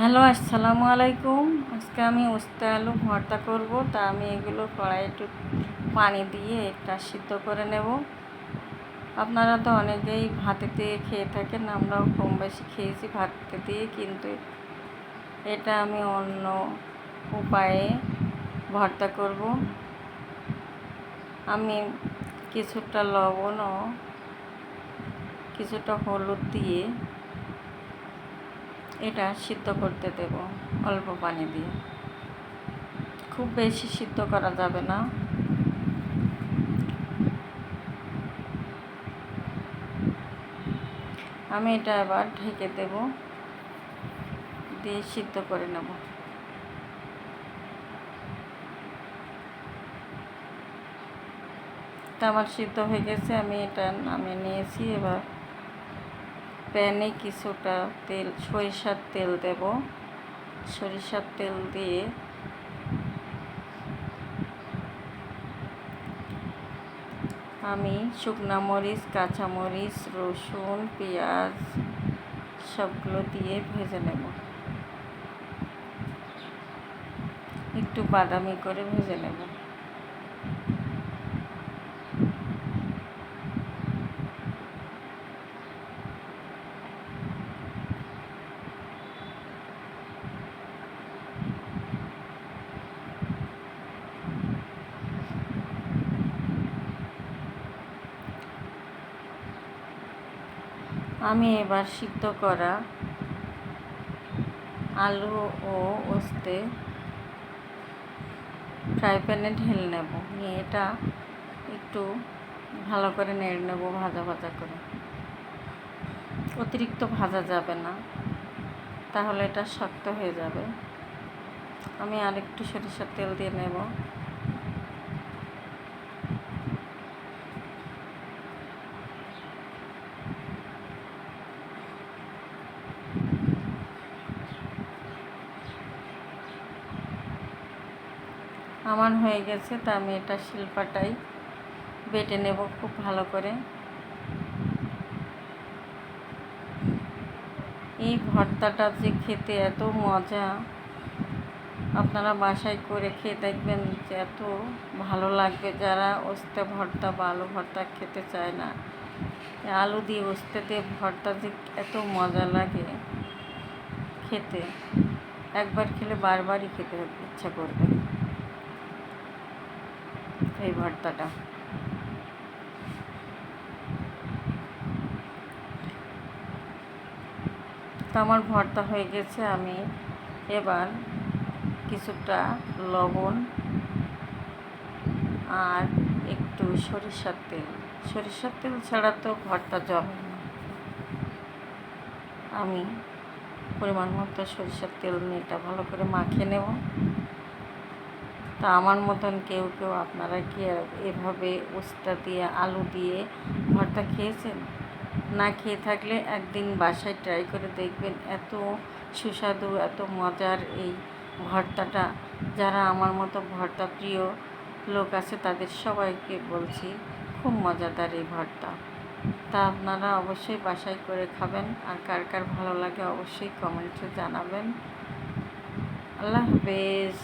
Hello, আসসালামু আলাইকুম। আজকে আমি উস্তা আলু ভর্তা করব। তা আমি এগুলো কড়াই একটু পানি দিয়ে এটা সিদ্ধ করে নেব। আপনারা তো অনেকেই ভাতে দিয়ে খেয়ে থাকেন, আমরাও কম বেশি খেয়েছি ভাতে দিয়ে কিন্তু এটা আমি অন্য উপায়ে ভর্তা করব। আমি কিছুটা লবণ ও কিছুটা হলুদ দিয়ে এটা সিদ্ধ করতে দেব, অল্প পানি দিয়ে। খুব বেশি সিদ্ধ করা যাবে না। আমি এটা এবার ঢেকে দেব, দিয়ে সিদ্ধ করে নেব। তা আমার সিদ্ধ হয়ে গেছে, আমি এটা নামিয়ে নিয়েছি, এবার প্যানে কিছুটা তেল, সরিষার তেল দেব। সরিষার তেল দিয়ে আমি শুকনা মরিচ কাঁচামরিচ রসুন, পেঁয়াজ সবগুলো দিয়ে ভেজে নেব। একটু বাদামি করে ভেজে নেব। আমি এবার সিদ্ধ করা আলু ও ওস্তে ফ্রাই প্যানে ঢেলে নেব। নিয়ে এটা একটু ভালো করে নেড়ে নেব ভাজা ভাজা করে। অতিরিক্ত ভাজা যাবে না, তাহলে এটা শক্ত হয়ে যাবে। আমি আরেকটু সরিষার তেল দিয়ে নেব। আমার হয়ে গেছে, তা আমি এটা শিল্পাটাই বেটে নেব খুব ভালো করে। এই ভর্তাটা যে খেতে এত মজা, আপনারা বাসায় করে খেয়ে দেখবেন যে এত ভালো লাগবে। যারা ওস্তে ভর্তা বা আলু ভর্তা খেতে চায় না আলু দিয়ে ওস্তে দিয়ে ভর্তা যে এত মজা লাগে খেতে, একবার খেলে বারবারই খেতে ইচ্ছা করবে। এই ভর্তাটা। তো আমার ভর্তা হয়ে গেছে, আমি এবার কিছুটা লবণ আর একটু সরিষার তেল। সরিষার তেল ছাড়া তো ভর্তা জমে না। আমি পরিমাণ মতো সরিষার তেল নিয়ে এটা ভালো করে মাখিয়ে নেব। তা আমার মতন কেউ কেউ আপনারা কি এভাবে উস্তা দিয়ে, আলু দিয়ে ভর্তা খেয়েছেন? না খেয়ে থাকলে একদিন বাসায় ট্রাই করে দেখবেন এত সুস্বাদু, এত মজার এই ভর্তাটা। যারা আমার মতো ভর্তা প্রিয় লোক আছে তাদের সবাইকে বলছি, খুব মজাদার এই ভর্তা। তা আপনারা অবশ্যই বাসায় করে খাবেন আর কার কার ভালো লাগে অবশ্যই কমেন্টে জানাবেন। আল্লাহ হাফেজ।